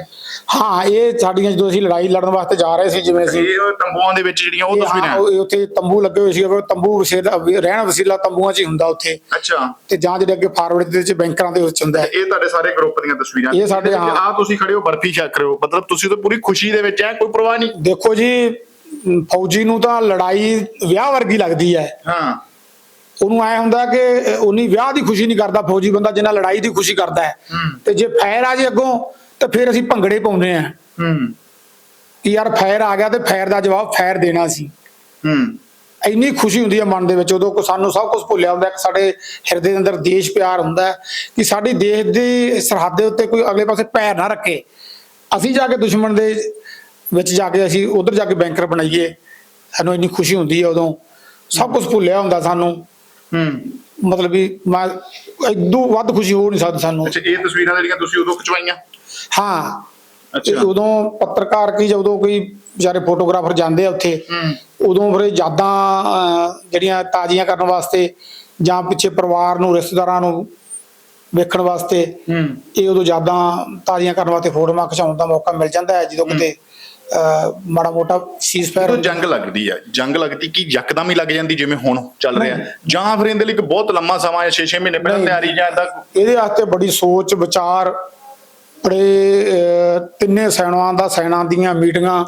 ਹਾਂ ਇਹ ਸਾਡੀਆਂ ਜਦੋਂ ਅਸੀਂ ਲੜਾਈ ਲੜਨ ਵਾਸਤੇ ਜਾ ਰਹੇ ਸੀ ਜਿਵੇਂ ਅਸੀਂ ਇਹ ਤੰਬੂਆਂ ਦੇ ਵਿੱਚ ਜਿਹੜੀਆਂ ਉਹ ਤਸਵੀਰਾਂ ਹਾਂ, ਉੱਥੇ ਤੰਬੂ ਲੱਗੇ ਹੋਏ ਸੀ ਉਹ ਤੰਬੂ ਵਸੀਲਾ ਰਹਿਣ ਵਸੀਲਾ ਤੰਬੂਆਂ 'ਚ ਹੀ ਹੁੰਦਾ ਉੱਥੇ। ਅੱਛਾ। ਤੇ ਜਾਂ ਜਿਹੜੇ ਅੱਗੇ ਫਾਰਵਰਡ ਦੇ ਵਿੱਚ ਬੈਂਕਰਾਂ ਦੇ ਵਿੱਚ ਹੁੰਦਾ। ਇਹ ਤੁਹਾਡੇ ਸਾਰੇ ਗਰੁੱਪ ਦੀਆਂ ਤਸਵੀਰਾਂ ਇਹ ਸਾਡੇ। ਆ ਤੁਸੀਂ ਖੜੇ ਹੋ ਬਰਫੀ ਛਕ ਰਹੇ ਹੋ। ਮਤਲਬ ਤੁਸੀਂ ਤਾਂ ਪੂਰੀ ਖੁਸ਼ੀ ਦੇ ਵਿੱਚ ਹੈ ਕੋਈ ਪਰਵਾਹ ਨਹੀਂ। ਦੇਖੋ ਜੀ ਫੌਜੀ ਨੂੰ ਤਾਂ ਲੜਾਈ ਵਿਆਹ ਵਰਗੀ ਲੱਗਦੀ ਹੈ ਹਾਂ। ਉਹਨੂੰ ਐ ਹੁੰਦਾ ਕਿ ਉਨੀ ਵਿਆਹ ਦੀ ਖੁਸ਼ੀ ਨਹੀਂ ਕਰਦਾ ਫੌਜੀ ਬੰਦਾ ਜਿੰਨਾ ਲੜਾਈ ਦੀ ਖੁਸ਼ੀ ਕਰਦਾ ਹੈ। ਤੇ ਜੇ ਫੈਰ ਆ ਜੇ ਅੱਗੋਂ ਤਾਂ ਫਿਰ ਅਸੀਂ ਭੰਗੜੇ ਪਾਉਂਦੇ ਆ ਹੂੰ। ਯਾਰ ਫੈਰ ਆ ਗਿਆ ਤੇ ਫੈਰ ਦਾ ਜਵਾਬ ਫੈਰ ਦੇਣਾ ਸੀ। ਹੂੰ। ਇੰਨੀ ਖੁਸ਼ੀ ਹੁੰਦੀ ਹੈ ਮਨ ਦੇ ਵਿੱਚ ਉਦੋਂ ਕੋ ਸਾਨੂੰ ਸਭ ਕੁਝ ਭੁੱਲਿਆ ਹੁੰਦਾ ਕਿ ਸਾਡੇ ਹਿਰਦੇ ਦੇ ਅੰਦਰ ਦੇਸ਼ ਪਿਆਰ ਹੁੰਦਾ ਕਿ ਸਾਡੀ ਦੇਸ਼ ਦੀ ਸਰਹੱਦ ਦੇ ਉੱਤੇ ਕੋਈ ਅਗਲੇ ਪਾਸੇ ਪੈਰ ਨਾ ਰੱਖੇ। ਅਸੀਂ ਜਾ ਕੇ ਦੁਸ਼ਮਣ ਦੇ ਵਿੱਚ ਜਾ ਕੇ ਅਸੀਂ ਉਧਰ ਜਾ ਕੇ ਬੈਂਕਰ ਬਣਾਈਏ। ਸਾਨੂੰ ਇੰਨੀ ਖੁਸ਼ੀ ਹੁੰਦੀ ਹੈ ਉਦੋਂ। ਸਭ ਕੁਝ ਭੁੱਲਿਆ ਹੁੰਦਾ ਸਾਨੂੰ। ਹੂੰ। ਮਤਲਬ ਵੀ ਮੈਂ ਇਦੋਂ ਵੱਧ ਖੁਸ਼ੀ ਹੋ ਨਹੀਂ ਸਕਦੀ ਸਾਨੂੰ। ਅੱਛਾ ਇਹ ਤਸਵੀਰਾਂ ਜਿਹੜੀਆਂ ਤੁਸੀਂ ਉਦੋਂ ਖਿਚਵਾਈਆਂ? ਹਾਂ। ਅੱਛਾ। ਉਦੋਂ ਪੱਤਰਕਾਰ ਕੀ ਜਦੋਂ ਕੋਈ ਵਿਚਾਰੇ ਫੋਟੋਗ੍ਰਾਫਰ ਜਾਂਦੇ ਆ ਉੱਥੇ ਹੂੰ। ਉਦੋਂ ਫਿਰ ਯਾਦਾਂ ਜਿਹੜੀਆਂ ਤਾਜ਼ੀਆਂ ਕਰਨ ਵਾਸਤੇ ਜਾਂ ਪਿੱਛੇ ਪਰਿਵਾਰ ਨੂੰ ਰਿਸ਼ਤੇਦਾਰਾਂ ਨੂੰ ਵੇਖਣ ਵਾਸਤੇ ਹੂੰ। ਇਹ ਉਦੋਂ ਯਾਦਾਂ ਤਾਜ਼ੀਆਂ ਕਰਨ ਵਾਸਤੇ ਫੋਟੋਆਂ ਖਿਚਾਉਣ ਦਾ ਮੌਕਾ ਮਿਲ ਜਾਂਦਾ ਹੈ ਜਦੋਂ ਕਿਤੇ ਮਾੜਾ ਮੋਟਾ ਸੀਜ਼ਫਾਇਰ ਜਦੋਂ ਜੰਗ ਲੱਗਦੀ ਆ ਜੰਗ ਲੱਗਦੀ ਕੀ ਯਕਦਮ ਹੀ ਲੱਗ ਜਾਂਦੀ ਜਿਵੇਂ ਹੁਣ ਚੱਲ ਰਿਹਾ। ਜਾਂ ਫਿਰ ਇਹਦੇ ਲਈ ਇੱਕ ਬਹੁਤ ਲੰਮਾ ਸਮਾਂ ਹੈ 6-6 ਮਹੀਨੇ ਪਹਿਲਾਂ। ਤਿਆਰੀ ਜਾਂ ਏਦਾਂ ਇਹਦੇ ਵਾਸਤੇ ਬੜੀ ਸੋਚ ਵਿਚਾਰ ਬੜੇ ਤਿੰਨੇ ਸੈਨਾਵਾਂ ਦਾ ਸੈਨਾ ਦੀਆਂ ਮੀਟਿੰਗਾਂ।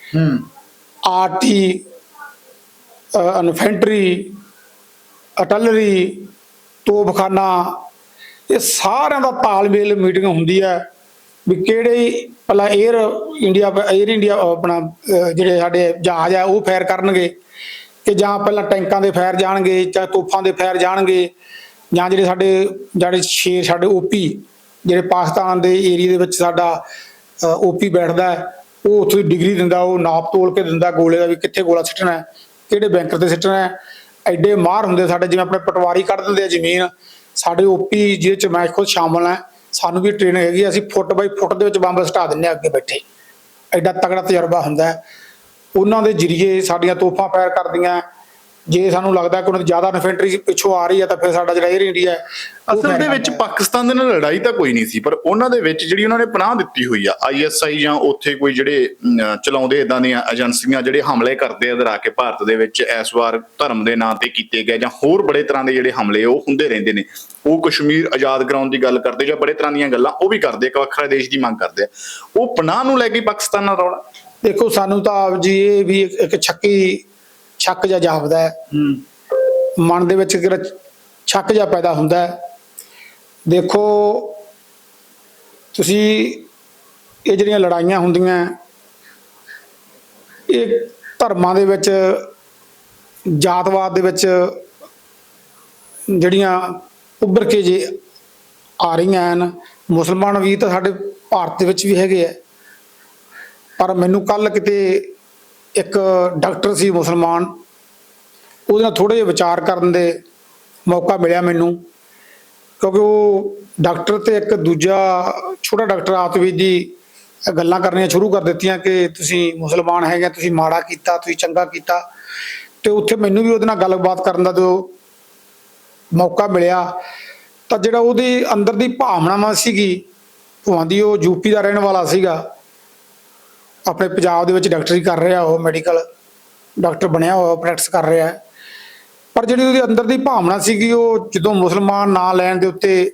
ਹੂੰ। ਆਰਟੀ ਇਨਫੈਂਟਰੀ ਅਟਲਰੀ ਤੋਪਖਾਨਾ ਇਹ ਸਾਰਿਆਂ ਦਾ ਤਾਲਮੇਲ ਮੀਟਿੰਗ ਹੁੰਦੀ ਹੈ। ਵੀ ਕਿਹੜੇ ਪਹਿਲਾਂ 에ਅਰ ਇੰਡੀਆ 에ਅਰ ਇੰਡੀਆ ਆਪਣਾ ਜਿਹੜੇ ਸਾਡੇ ਜਹਾਜ਼ ਆ, ਉਹ ਫਾਇਰ ਕਰਨਗੇ ਕਿ ਜਾਂ ਪਹਿਲਾਂ ਟੈਂਕਾਂ ਦੇ ਫਾਇਰ ਜਾਣਗੇ ਜਾਂ ਤੋਪਾਂ ਦੇ ਫਾਇਰ ਜਾਣਗੇ ਜਾਂ ਜਿਹੜੇ ਸਾਡੇ, ਜਿਹੜੇ ਸ਼ੇਰ ਸਾਡੇ ਓਪੀ ਜਿਹੜੇ ਪਾਕਿਸਤਾਨ ਦੇ ਏਰੀਆ ਦੇ ਵਿੱਚ ਸਾਡਾ ਓਪੀ ਬੈਠਦਾ ਹੈ, ਉਹ ਉੱਥੇ ਡਿਗਰੀ ਦਿੰਦਾ, ਉਹ ਨਾਪ ਤੋਲ ਕੇ ਦਿੰਦਾ ਗੋਲੇ ਦਾ ਵੀ ਕਿੱਥੇ ਗੋਲਾ ਸਿੱਟਣਾ ਹੈ, ਕਿਹੜੇ ਬੈਂਕਰ ਤੇ ਸਿੱਟਣਾ ਹੈ। ਐਡੇ ਮਾਰ ਹੁੰਦੇ ਸਾਡੇ, ਜਿਵੇਂ ਆਪਣੇ ਪਟਵਾਰੀ ਕੱਢ ਦਿੰਦੇ ਆ ਜ਼ਮੀਨ, ਸਾਡੇ ਓਪੀ ਜਿਹਦੇ ਚ ਮੈਂ ਖੁਦ ਸ਼ਾਮਲ ਹਾਂ। ਸਾਨੂੰ ਵੀ ਟ੍ਰੇਨਿੰਗ ਹੈਗੀ ਆ, ਅਸੀਂ ਫੁੱਟ ਬਾਈ ਫੁੱਟ ਦੇ ਵਿੱਚ ਬੰਬ ਸਟਾ ਦਿੰਦੇ ਆ ਅੱਗੇ ਬੈਠੇ। ਐਡਾ ਤਗੜਾ ਤਜਰਬਾ ਹੁੰਦਾ ਉਹਨਾਂ ਦੇ ਜਰੀਏ ਸਾਡੀਆਂ ਤੋਪਾਂ ਫਾਇਰ ਕਰਦੀਆਂ ਜੇ ਸਾਨੂੰ ਲੱਗਦਾ ਕਿ ਉਹਨਾਂ ਦੀ ਜ਼ਿਆਦਾ ਇਨਫੈਂਟਰੀ ਪਿੱਛੋਂ ਆ ਰਹੀ ਹੈ ਤਾਂ ਫਿਰ ਸਾਡਾ ਜਿਹੜਾ 에ਅਰ ਇੰਡੀਆ ਅਸਲ ਦੇ ਵਿੱਚ। ਪਾਕਿਸਤਾਨ ਦੇ ਨਾਲ ਲੜਾਈ ਤਾਂ ਕੋਈ ਨਹੀਂ ਸੀ ਪਰ ਉਹਨਾਂ ਦੇ ਵਿੱਚ ਜਿਹੜੀ ਉਹਨਾਂ ਨੇ ਪਨਾਹ ਦਿੱਤੀ ਹੋਈ ਆ ਆਈਐਸਆਈ ਜਾਂ ਉੱਥੇ ਕੋਈ ਜਿਹੜੇ ਚਲਾਉਂਦੇ ਇਦਾਂ ਦੀਆਂ ਏਜੰਸੀਆਂ ਜਿਹੜੇ ਹਮਲੇ ਕਰਦੇ ਆ ਇਧਰ ਆ ਕੇ ਭਾਰਤ ਦੇ ਵਿੱਚ ਇਸ ਵਾਰ ਧਰਮ ਦੇ ਨਾਂ ਤੇ ਕੀਤੇ ਗਏ ਜਾਂ ਹੋਰ ਬੜੇ ਤਰ੍ਹਾਂ ਦੇ ਜਿਹੜੇ ਹਮਲੇ ਉਹ ਹੁੰਦੇ ਰਹਿੰਦੇ ਨੇ। ਉਹ ਕਸ਼ਮੀਰ ਆਜ਼ਾਦ ਕਰਾਉਣ ਦੀ ਗੱਲ ਕਰਦੇ ਜਾਂ ਬੜੇ ਤਰ੍ਹਾਂ ਦੀਆਂ ਗੱਲਾਂ ਉਹ ਵੀ ਕਰਦੇ ਇੱਕ ਵੱਖਰਾ ਦੇਸ਼ ਦੀ ਮੰਗ ਕਰਦੇ ਆ। ਉਹ ਪਨਾਹ ਨੂੰ ਲੈ ਕੇ ਪਾਕਿਸਤਾਨ ਨਾਲ ਰੌਲਾ। ਦੇਖੋ ਸਾਨੂੰ ਤਾਂ ਆਪ ਜੀ ਇਹ ਵੀ ਇੱਕ ਛੱਕੀ ਛੱਕ ਜਿਹਾ ਜਾਪਦਾ ਹੈ। ਮਨ ਦੇ ਵਿੱਚ ਕਿਹੜਾ ਛੱਕ ਜਿਹਾ ਪੈਦਾ ਹੁੰਦਾ ਹੈ। ਦੇਖੋ, ਤੁਸੀਂ ਇਹ ਜਿਹੜੀਆਂ ਲੜਾਈਆਂ ਹੁੰਦੀਆਂ ਇਹ ਧਰਮਾਂ ਦੇ ਵਿੱਚ ਜਾਤਵਾਦ ਦੇ ਵਿੱਚ ਜਿਹੜੀਆਂ ਉੱਭਰ ਕੇ ਜੇ ਆ ਰਹੀਆਂ ਹਨ, ਮੁਸਲਮਾਨ ਵੀ ਤਾਂ ਸਾਡੇ ਭਾਰਤ ਦੇ ਵਿੱਚ ਵੀ ਹੈਗੇ ਆ ਪਰ ਮੈਨੂੰ ਕੱਲ ਕਿਤੇ ਇੱਕ ਡਾਕਟਰ ਸੀ ਮੁਸਲਮਾਨ, ਉਹਦੇ ਨਾਲ ਥੋੜੇ ਜਿਹਾ ਵਿਚਾਰ ਕਰਨ ਦੇ ਮੌਕਾ ਮਿਲਿਆ ਮੈਨੂੰ, ਕਿਉਂਕਿ ਉਹ ਡਾਕਟਰ ਤੇ ਇੱਕ ਦੂਜਾ ਛੋਟਾ ਡਾਕਟਰ ਆਤਵੀ ਦੀ ਗੱਲਾਂ ਕਰਨੀਆਂ ਸ਼ੁਰੂ ਕਰ ਦਿੱਤੀਆਂ ਕਿ ਤੁਸੀਂ ਮੁਸਲਮਾਨ ਹੈਗੇ, ਤੁਸੀਂ ਮਾੜਾ ਕੀਤਾ, ਤੁਸੀਂ ਚੰਗਾ ਕੀਤਾ। ਤੇ ਉੱਥੇ ਮੈਨੂੰ ਵੀ ਉਹਦੇ ਨਾਲ ਗੱਲਬਾਤ ਕਰਨ ਦਾ ਜੋ ਮੌਕਾ ਮਿਲਿਆ, ਤਾਂ ਜਿਹੜਾ ਉਹਦੇ ਅੰਦਰ ਦੀ ਭਾਵਨਾਵਾਂ ਸੀਗੀ ਭਾਵੇਂ ਦੀ, ਉਹ ਯੂਪੀ ਦਾ ਰਹਿਣ ਵਾਲਾ ਸੀਗਾ ਆਪਣੇ ਪੰਜਾਬ ਦੇ ਵਿੱਚ ਡਾਕਟਰੀ ਕਰ ਰਿਹਾ ਉਹ ਮੈਡੀਕਲ ਡਾਕਟਰ ਬਣਿਆ ਹੋਇਆ ਪ੍ਰੈਕਟਿਸ ਕਰ ਰਿਹਾ। ਹੈ ਪਰ ਜਿਹੜੀ ਉਹਦੇ ਅੰਦਰ ਦੀ ਭਾਵਨਾ ਸੀਗੀ ਉਹ ਜਦੋਂ ਮੁਸਲਮਾਨ ਨਾਂ ਲੈਣ ਦੇ ਉੱਤੇ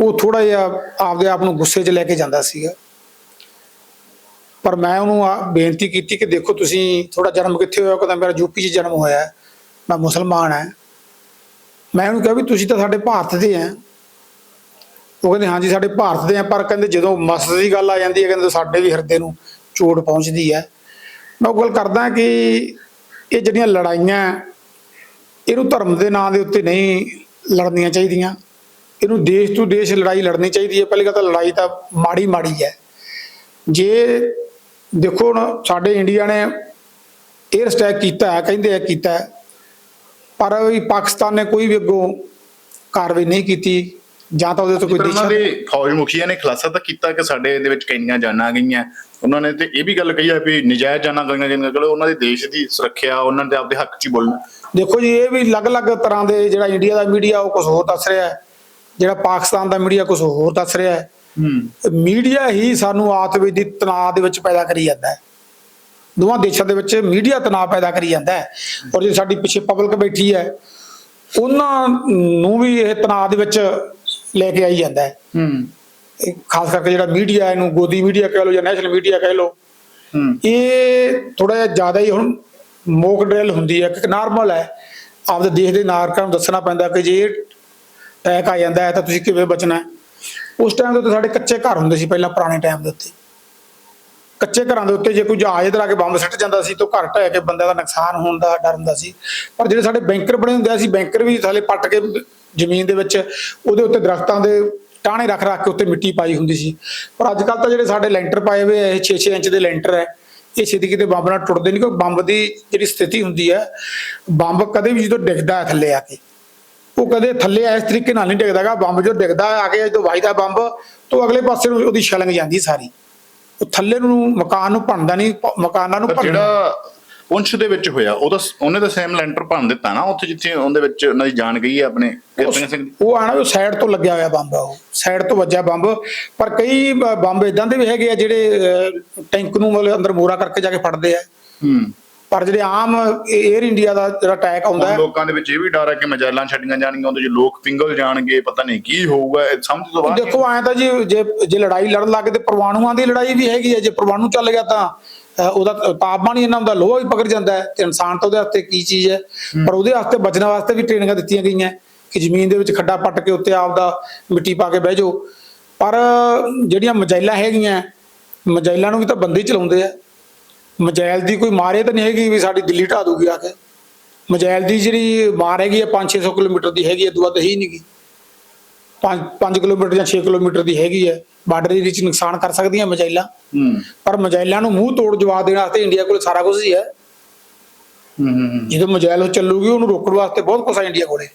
ਉਹ ਥੋੜਾ ਜਿਹਾ ਆਪਦੇ ਆਪ ਨੂੰ ਗੁੱਸੇ 'ਚ ਲੈ ਕੇ ਜਾਂਦਾ ਸੀਗਾ। ਪਰ ਮੈਂ ਉਹਨੂੰ ਆ- ਬੇਨਤੀ ਕੀਤੀ ਕਿ ਦੇਖੋ ਤੁਸੀਂ ਥੋੜਾ ਜਨਮ ਕਿੱਥੇ ਹੋਇਆ ਕਹਿੰਦਾ ਮੇਰਾ ਯੂਪੀ 'ਚ ਜਨਮ ਹੋਇਆ, ਮੈਂ ਮੁਸਲਮਾਨ ਹਾਂ। ਮੈਂ ਉਹਨੂੰ ਕਿਹਾ ਵੀ ਤੁਸੀਂ ਤਾਂ ਸਾਡੇ ਭਾਰਤ ਦੇ ਆ। ਉਹ ਕਹਿੰਦੇ, ਹਾਂਜੀ, ਸਾਡੇ ਭਾਰਤ ਦੇ ਆ, ਪਰ ਕਹਿੰਦੇ ਜਦੋਂ ਮਸਤ ਦੀ ਗੱਲ ਆ ਜਾਂਦੀ ਹੈ, ਕਹਿੰਦੇ ਸਾਡੇ ਵੀ ਹਿਰਦੇ ਨੂੰ ਚੋਟ ਪਹੁੰਚਦੀ ਹੈ। ਮੈਂ ਉਹ ਗੱਲ ਕਰਦਾ ਕਿ ਇਹ ਜਿਹੜੀਆਂ ਲੜਾਈਆਂ, ਇਹਨੂੰ ਧਰਮ ਦੇ ਨਾਂ ਦੇ ਉੱਤੇ ਨਹੀਂ ਲੜਨੀਆਂ ਚਾਹੀਦੀਆਂ। ਇਹਨੂੰ ਦੇਸ਼ ਤੋਂ ਦੇਸ਼ ਲੜਾਈ ਲੜਨੀ ਚਾਹੀਦੀ ਹੈ। ਪਹਿਲੀ ਗੱਲ ਤਾਂ ਲੜਾਈ ਤਾਂ ਮਾੜੀ ਮਾੜੀ ਹੈ। ਜੇ ਦੇਖੋ ਹੁਣ ਸਾਡੇ ਇੰਡੀਆ ਨੇ 에ਅਰ ਸਟ੍ਰਾਈਕ ਕੀਤਾ ਹੈ, ਕਹਿੰਦੇ ਆ ਕੀਤਾ ਪਰ ਪਾਕਿਸਤਾਨ ਨੇ ਕੋਈ ਵੀ ਅੱਗੋਂ ਕਾਰਵਾਈ ਨਹੀਂ ਕੀਤੀ। ਜਾਂ ਤਾਂ ਉਹਦੇ ਤੋਂ ਕੋਈ ਦਿਸ਼ਾ ਦੇ ਫੌਜ ਮੁਖੀਆਂ ਨੇ ਖੁਲਾਸਾ ਤਾਂ ਕੀਤਾ ਕਿ ਸਾਡੇ ਇਹਦੇ ਵਿੱਚ ਕਿੰਨੀਆਂ ਜਾਨਾਂ ਗਈਆਂ। ਉਹਨਾਂ ਨੇ ਤੇ ਇਹ ਵੀ ਗੱਲ ਕਹੀ ਹੈ ਵੀ ਨਜਾਇਜ਼ ਜਾਨਾਂ ਗਈਆਂ ਜਿਨ੍ਹਾਂ ਕੋਲ ਉਹਨਾਂ ਦੇ ਦੇਸ਼ ਦੀ ਸੁਰੱਖਿਆ ਉਹਨਾਂ ਦੇ ਆਪਦੇ ਹੱਕ 'ਚ ਹੀ ਬੋਲਣਾ। ਦੇਖੋ ਜੀ ਇਹ ਵੀ ਅਲੱਗ-ਅਲੱਗ ਤਰ੍ਹਾਂ ਦੇ ਜਿਹੜਾ ਇੰਡੀਆ ਦਾ ਮੀਡੀਆ ਉਹ ਕੁਝ ਹੋਰ ਦੱਸ ਰਿਹਾ ਹੈ। ਜਿਹੜਾ ਪਾਕਿਸਤਾਨ ਦਾ ਮੀਡੀਆ ਕੁਝ ਹੋਰ ਦੱਸ ਰਿਹਾ ਹੈ। ਹੂੰ। ਮੀਡੀਆ ਹੀ ਸਾਨੂੰ ਆਤਮਿਕ ਦੀ ਤਣਾਅ ਦੇ ਵਿੱਚ ਪੈਦਾ ਕਰੀ ਜਾਂਦਾ ਹੈ। ਦੋਵਾਂ ਦੇਸ਼ਾਂ ਦੇ ਵਿੱਚ ਮੀਡੀਆ ਤਣਾਅ ਪੈਦਾ ਕਰੀ ਜਾਂਦਾ ਹੈ। ਔਰ ਜੇ ਸਾਡੀ ਪਿੱਛੇ ਪਬਲਿਕ ਬੈਠੀ ਹੈ ਉਹਨਾਂ ਨੂੰ ਵੀ ਇਹ ਤਣਾਅ ਦੇ ਵਿੱਚ ਲੈ ਕੇ ਆਈ ਜਾਂਦਾ ਹੈ। ਹੂੰ। ਇਹ ਖਾਸ ਕਰਕੇ ਜਿਹੜਾ ਮੀਡੀਆ ਇਹਨੂੰ ਗੋਦੀ ਮੀਡੀਆ ਕਹਿ ਲਓ ਜਾਂ ਨੈਸ਼ਨਲ ਮੀਡੀਆ ਕਹਿ ਲਓ ਇਹ ਥੋੜਾ ਜਿਹਾ ਜ਼ਿਆਦਾ ਹੀ ਹੁਣ ਮੋਕ ਡਰਿਲ ਹੁੰਦੀ ਹੈ ਕਿ ਨਾਰਮਲ ਹੈ। ਆਪਦੇ ਦੇਸ਼ ਦੇ ਨਾਗਰਿਕਾਂ ਨੂੰ ਦੱਸਣਾ ਪੈਂਦਾ ਕਿ ਜੇ ਅਟੈਕ ਆ ਜਾਂਦਾ ਹੈ ਤਾਂ ਤੁਸੀਂ ਕਿਵੇਂ ਬਚਣਾ ਹੈ। ਉਸ ਟਾਈਮ ਦੇ ਉੱਤੇ ਸਾਡੇ ਕੱਚੇ ਘਰ ਹੁੰਦੇ ਸੀ ਪਹਿਲਾਂ ਪੁਰਾਣੇ ਟਾਈਮ ਦੇ ਉੱਤੇ। ਕੱਚੇ ਘਰਾਂ ਦੇ ਉੱਤੇ ਜੇ ਕੋਈ ਜਹਾਜ਼ ਇਧਰ ਆ ਕੇ ਬੰਬ ਸਿੱਟ ਜਾਂਦਾ ਸੀ ਤਾਂ ਘਰ ਢਹਿ ਕੇ ਬੰਦੇ ਦਾ ਨੁਕਸਾਨ ਹੋਣ ਦਾ ਡਰ ਹੁੰਦਾ ਸੀ। ਪਰ ਜਿਹੜੇ ਸਾਡੇ ਬੈਂਕਰ ਬਣੇ ਹੁੰਦੇ ਸੀ ਬੈਂਕਰ ਵੀ ਥੱਲੇ ਪੱਟ ਕੇ ਜ਼ਮੀਨ ਦੇ ਵਿੱਚ ਉਹਦੇ ਉੱਤੇ ਦਰਖਤਾਂ ਦੇ ਟਾਹਣੇ ਰੱਖ ਰੱਖ ਕੇ ਉੱਤੇ ਮਿੱਟੀ ਪਾਈ ਹੁੰਦੀ ਸੀ। ਪਰ ਅੱਜ ਕੱਲ ਤਾਂ ਜਿਹੜੇ ਸਾਡੇ ਲੈਂਟਰ ਪਾਏ ਹੋਏ ਇਹ 6-6 ਇੰਚ ਦੇ ਲੈਂਟਰ ਹੈ ਇਹ ਛੇਤੀ ਕਿਤੇ ਬੰਬ ਨਾਲ ਟੁੱਟਦੇ ਨਹੀਂ ਕਿਉਂਕਿ ਬੰਬ ਦੀ ਜਿਹੜੀ ਸਥਿਤੀ ਹੁੰਦੀ ਹੈ ਬੰਬ ਕਦੇ ਵੀ ਜਦੋਂ ਡਿੱਗਦਾ ਹੈ ਥੱਲੇ ਆ ਕੇ ਉਹ ਕਦੇ ਥੱਲੇ ਇਸ ਤਰੀਕੇ ਨਾਲ ਨਹੀਂ ਡਿੱਗਦਾਗਾ ਬੰਬ ਜੋ ਡਿੱਗਦਾ ਆ ਕੇ ਜਦੋਂ ਵੱਜਦਾ ਬੰਬ ਤਾਂ ਅਗਲੇ ਪਾਸੇ ਨੂੰ ਉਹਦੀ ਛਲੰਗ ਜਾਂਦੀ ਸਾਰੀ। ਉਹ ਥੱਲੇ ਨੂੰ ਮਕਾਨ ਨੂੰ ਭੰਨਦਾ ਨਹੀਂ ਮਕਾਨਾਂ ਨੂੰ ਭੰਨਦਾ ਜਿਹੜਾ ਪੁੰਛ ਦੇ ਵਿੱਚ ਹੋਇਆ ਉਹਦਾ ਉਹਨੇ ਤਾਂ ਸੇਮ ਲੈਂਟਰ ਭੰਨ ਦਿੱਤਾ ਨਾ ਉੱਥੇ ਜਿੱਥੇ ਉਹਦੇ ਵਿੱਚ ਉਹਨਾਂ ਦੀ ਜਾਨ ਗਈ ਹੈ ਆਪਣੇ ਕਿਰਪਨ ਸਿੰਘ ਦੀ। ਉਹ ਆਣਾ ਉਹ ਸਾਈਡ ਤੋਂ ਲੱਗਿਆ ਹੋਇਆ ਬੰਬ ਆ ਉਹ ਸਾਈਡ ਤੋਂ ਵੱਜਿਆ ਬੰਬ ਪਰ ਕਈ ਬੰਬ ਇਦਾਂ ਦੇ ਵੀ ਹੈਗੇ ਆ ਜਿਹੜੇ ਟੈਂਕ ਨੂੰ ਮਤਲਬ ਅੰਦਰ ਮੋਰਾ ਕਰਕੇ ਜਾ ਕੇ ਫੜਦੇ ਆ। ਹੂੰ। ਪਰ ਜਿਹੜੇ ਆਮ 에ਅਰ ਇੰਡੀਆ ਦਾ ਜਿਹੜਾ ਅਟੈਕ ਆਉਂਦਾ ਹੈ ਲੋਕਾਂ ਦੇ ਵਿੱਚ ਇਹ ਵੀ ਡਰ ਹੈ ਕਿ ਮਜਾਲਾਂ ਛੱਡੀਆਂ ਜਾਣਗੀਆਂ ਉਹਦੇ 'ਚ ਲੋਕ ਪਿੰਗਲ ਜਾਣਗੇ ਪਤਾ ਨਹੀਂ ਕੀ ਹੋਊਗਾ ਸਮਝ ਤੋਂ ਬਾਹਰ ਦੇਖੋ ਐਂ ਤਾਂ ਜੀ ਜੇ ਜੇ ਲੜਾਈ ਲੜਨ ਲੱਗੇ ਤੇ ਪਰਮਾਣੂਆਂ ਦੀ ਲੜਾਈ ਵੀ ਹੈਗੀ ਹੈ ਜੇ ਪਰਮਾਣੂ ਚੱਲ ਗਿਆ ਤਾਂ ਉਹਦਾ ਤਾਪਮਾਨ ਹੀ ਇੰਨਾ ਹੁੰਦਾ ਲੋਹਾ ਵੀ ਪਕੜ ਜਾਂਦਾ ਹੈ ਤੇ ਇਨਸਾਨ ਤਾਂ ਉਹਦੇ ਵਾਸਤੇ ਕੀ ਚੀਜ਼ ਹੈ? ਪਰ ਉਹਦੇ ਵਾਸਤੇ ਬਚਣ ਵਾਸਤੇ ਵੀ ਟ੍ਰੇਨਿੰਗਾਂ ਦਿੱਤੀਆਂ ਗਈਆਂ ਕਿ ਜ਼ਮੀਨ ਦੇ ਵਿੱਚ ਖੱਡਾ ਪੱਟ ਕੇ ਉੱਤੇ ਆਪਦਾ ਮਿੱਟੀ ਪਾ ਕੇ ਬਹਿ ਜਾਓ। ਪਰ ਜਿਹੜੀਆਂ ਮਜਾਇਲਾਂ ਹੈਗੀਆਂ ਮਜਾਇਲਾਂ ਨੂੰ ਵੀ ਤਾਂ ਬੰਦੇ ਹੀ ਚਲਾਉਂਦੇ ਆ। ਮਜਾਇਲ ਦੀ ਕੋਈ ਮਾਰੇ ਤਾਂ ਨਹੀਂ ਹੈਗੀ ਵੀ ਸਾਡੀ ਦਿੱਲੀ ਢਾ ਦੂਗੀ ਆ ਕੇ। ਮਜਾਇਲ ਦੀ ਜਿਹੜੀ ਮਾਰ ਹੈਗੀ ਹੈ 5-600 ਕਿਲੋਮੀਟਰ ਦੀ ਹੈਗੀ ਹੈ ਦੁਆ ਤਾਂ ਹੈ ਹੀ ਨਹੀਂਗੀ 5 5 ਕਿਲੋਮੀਟਰ ਜਾਂ 6 ਕਿਲੋਮੀਟਰ ਦੀ ਹੈਗੀ ਹੈ। ਬਾਰਡਰ ਦੇ ਵਿੱਚ ਨੁਕਸਾਨ ਕਰ ਸਕਦੀਆਂ ਮਜਾਇਲਾਂ। ਹੂੰ। ਪਰ ਮਜਾਇਲਾਂ ਨੂੰ ਮੂੰਹ ਤੋੜ ਜਵਾਬ ਦੇਣ ਵਾਸਤੇ ਇੰਡੀਆ ਕੋਲ ਸਾਰਾ ਕੁਝ ਹੀ ਹੈ। ਹੂੰ ਹੂੰ ਜਦੋਂ ਮਜਾਇਲ ਚੱਲੂਗੀ ਉਹਨੂੰ ਰੋਕਣ ਵਾਸਤੇ ਬਹੁਤ ਕੁਝ ਹੈ ਇੰਡੀਆ ਕੋਲੇ।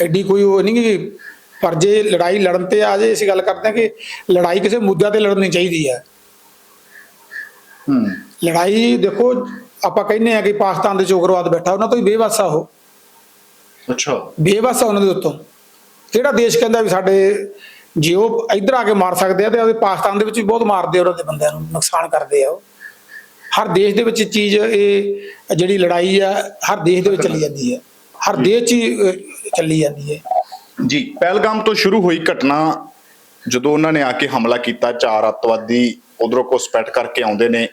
ਐਡੀ ਕੋਈ ਉਹ ਨਹੀਂ ਕਿ ਪਰ ਜੇ ਲੜਾਈ ਲੜਨ ਤੇ ਆ ਜੇ ਅਸੀਂ ਗੱਲ ਕਰਦੇ ਹਾਂ ਕਿ ਲੜਾਈ ਕਿਸੇ ਮੁੱਦਿਆਂ ਤੇ ਲੜਨੀ ਚਾਹੀਦੀ ਹੈ। ਹੂੰ। ਲੜਾਈ ਦੇਖੋ ਆਪਾਂ ਕਹਿੰਦੇ ਆ ਕਿ ਪਾਕਿਸਤਾਨ ਦੇ ਚੋਕਰਵਾਦ ਬੈਠਾ ਉਹਨਾਂ ਤੋਂ ਹੀ ਬੇਵਸ ਉਹ ਅੱਛਾ। ਬੇਵਸ ਆ ਉਹਨਾਂ ਦੇ ਉੱਤੋਂ। ਕਿਹੜਾ ਦੇਸ਼ ਕਹਿੰਦਾ ਵੀ ਸਾਡੇ ਜੇ ਉਹ ਇੱਧਰ ਆ ਕੇ ਮਾਰ ਸਕਦੇ ਆ ਤੇ ਉਹਦੇ ਪਾਕਿਸਤਾਨ ਦੇ ਵਿੱਚ ਵੀ ਬਹੁਤ ਮਾਰਦੇ ਆ ਉਹਨਾਂ ਦੇ ਬੰਦਿਆਂ ਨੂੰ ਨੁਕਸਾਨ ਕਰਦੇ ਆ ਉਹ। ਹਰ ਦੇਸ਼ ਦੇ ਵਿੱਚ ਚੀਜ਼ ਇਹ ਜਿਹੜੀ ਲੜਾਈ ਆ ਹਰ ਦੇਸ਼ ਦੇ ਵਿੱਚ ਚੱਲੀ ਜਾਂਦੀ ਹੈ ਹਰ ਦੇਸ਼ 'ਚ ਚੱਲੀ ਜਾਂਦੀ ਹੈ ਜੀ ਪਹਿਲਗਾਮ ਤੋਂ ਸ਼ੁਰੂ ਹੋਈ ਘਟਨਾ ਜਦੋਂ ਉਹਨਾਂ ਨੇ ਆ ਕੇ ਹਮਲਾ ਕੀਤਾ ਚਾਰ ਅੱਤਵਾਦੀ ਉਧਰੋਂ ਘੁਸਪੈਠ ਕਰਕੇ ਆਉਂਦੇ ਨੇ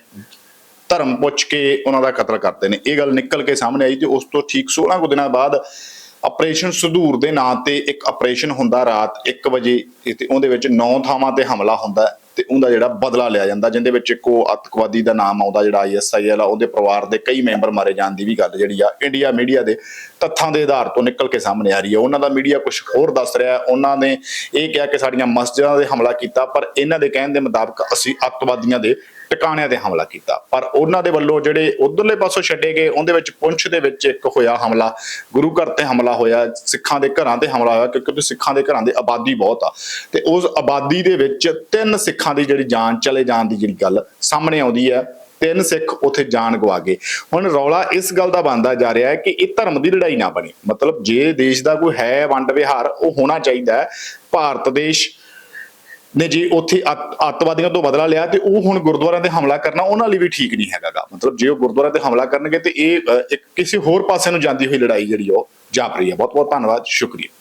ਧਰਮ ਪੁੱਛ ਕੇ ਉਹਨਾਂ ਦਾ ਕਤਲ ਕਰਦੇ ਨੇ। ਇਹ ਗੱਲ ਨਿਕਲ ਕੇ ਸਾਹਮਣੇ ਆਈ ਤੇ ਉਸ ਤੋਂ ਠੀਕ 16 ਕੁ ਦਿਨਾਂ ਬਾਅਦ ਆਪਰੇਸ਼ਨ ਸੁਧੂਰ ਦੇ ਨਾਂ ਤੇ ਇੱਕ ਆਪਰੇਸ਼ਨ ਹੁੰਦਾ ਰਾਤ 1 ਵਜੇ ਤੇ ਉਹਦੇ ਵਿੱਚ 9 ਥਾਵਾਂ ਤੇ ਹਮਲਾ ਹੁੰਦਾ ਤੇ ਉਹਦਾ ਜਿਹੜਾ ਬਦਲਾ ਲਿਆ ਜਾਂਦਾ, ਜਿਹਦੇ ਵਿੱਚ ਇੱਕ ਉਹ ਅੱਤਵਾਦੀ ਦਾ ਨਾਮ ਆਉਂਦਾ ਜਿਹੜਾ ਆਈਐਸਆਈਐਲ ਆ, ਉਹਦੇ ਪਰਿਵਾਰ ਦੇ ਕਈ ਮੈਂਬਰ ਮਾਰੇ ਜਾਣ ਦੀ ਵੀ ਗੱਲ ਜਿਹੜੀ ਆ ਇੰਡੀਆ ਮੀਡੀਆ ਦੇ ਤੱਥਾਂ ਦੇ ਆਧਾਰ ਤੋਂ ਨਿਕਲ ਕੇ ਸਾਹਮਣੇ ਆ ਰਹੀ ਹੈ। ਉਹਨਾਂ ਦਾ ਮੀਡੀਆ ਕੁਝ ਹੋਰ ਦੱਸ ਰਿਹਾ ਉਹਨਾਂ ਨੇ ਇਹ ਕਿਹਾ ਕਿ ਸਾਡੀਆਂ ਮਸਜਿਦਾਂ ਦੇ ਹਮਲਾ ਕੀਤਾ, ਪਰ ਇਹਨਾਂ ਦੇ ਕਹਿਣ ਦੇ ਮੁਤਾਬਕ ਅਸੀਂ ਅੱਤਵਾਦੀਆਂ ਦੇ ਟਿਕਾਣਿਆਂ ਤੇ ਹਮਲਾ ਕੀਤਾ। ਪਰ ਉਹਨਾਂ ਦੇ ਵੱਲੋਂ ਜਿਹੜੇ ਉਧਰਲੇ ਪਾਸੋਂ ਛੱਡੇ ਗਏ, ਉਹਦੇ ਵਿੱਚ ਪੁੰਛ ਦੇ ਵਿੱਚ ਇੱਕ ਹੋਇਆ ਹਮਲਾ। ਗੁਰੂ ਘਰ ਤੇ ਹਮਲਾ ਹੋਇਆ, ਸਿੱਖਾਂ ਦੇ ਘਰਾਂ ਤੇ ਹਮਲਾ ਹੋਇਆ, ਕਿਉਂਕਿ ਸਿੱਖਾਂ ਦੇ ਘਰਾਂ ਦੇ ਆਬਾਦੀ ਬਹੁਤ ਆ। ਤੇ ਉਸ ਆਬਾਦੀ ਦੇ ਵਿੱਚ ਤਿੰਨ ਸਿੱਖਾਂ ਦੀ ਜਿਹੜੀ ਜਾਨ, ਚਲੇ ਜਾਣ ਦੀ ਜਿਹੜੀ ਗੱਲ ਸਾਹਮਣੇ ਆਉਂਦੀ ਹੈ। ਤਿੰਨ ਸਿੱਖ ਉੱਥੇ ਜਾਨ ਗਵਾ ਗਏ। ਹੁਣ ਰੌਲਾ ਇਸ ਗੱਲ ਦਾ ਬਣਦਾ ਜਾ ਰਿਹਾ ਹੈ ਕਿ ਇਹ ਧਰਮ ਦੀ ਲੜਾਈ ਨਾ ਬਣੇ। ਮਤਲਬ ਜੇ ਦੇਸ਼ ਦਾ ਕੋਈ ਹੈ ਵੰਡ ਵਿਹਾਰ, ਉਹ ਹੋਣਾ ਚਾਹੀਦਾ ਹੈ। ਭਾਰਤ ਦੇਸ਼ ਨੇ ਜੇ ਉੱਥੇ ਅੱਤਵਾਦੀਆਂ ਤੋਂ ਬਦਲਾ ਲਿਆ ਤੇ ਉਹ ਹੁਣ ਗੁਰਦੁਆਰਿਆਂ ਤੇ ਹਮਲਾ ਕਰਨਾ ਉਹਨਾਂ ਲਈ ਵੀ ਠੀਕ ਨਹੀਂ ਹੈਗਾਗਾ ਮਤਲਬ ਜੇ ਉਹ ਗੁਰਦੁਆਰਿਆਂ ਤੇ ਹਮਲਾ ਕਰਨਗੇ ਤੇ ਇਹ ਇੱਕ ਕਿਸੇ ਹੋਰ ਪਾਸੇ ਨੂੰ ਜਾਂਦੀ ਹੋਈ ਲੜਾਈ ਜਿਹੜੀ ਉਹ ਜਾਪ ਰਹੀ ਹੈ ਬਹੁਤ ਬਹੁਤ ਧੰਨਵਾਦ, ਸ਼ੁਕਰੀਆ।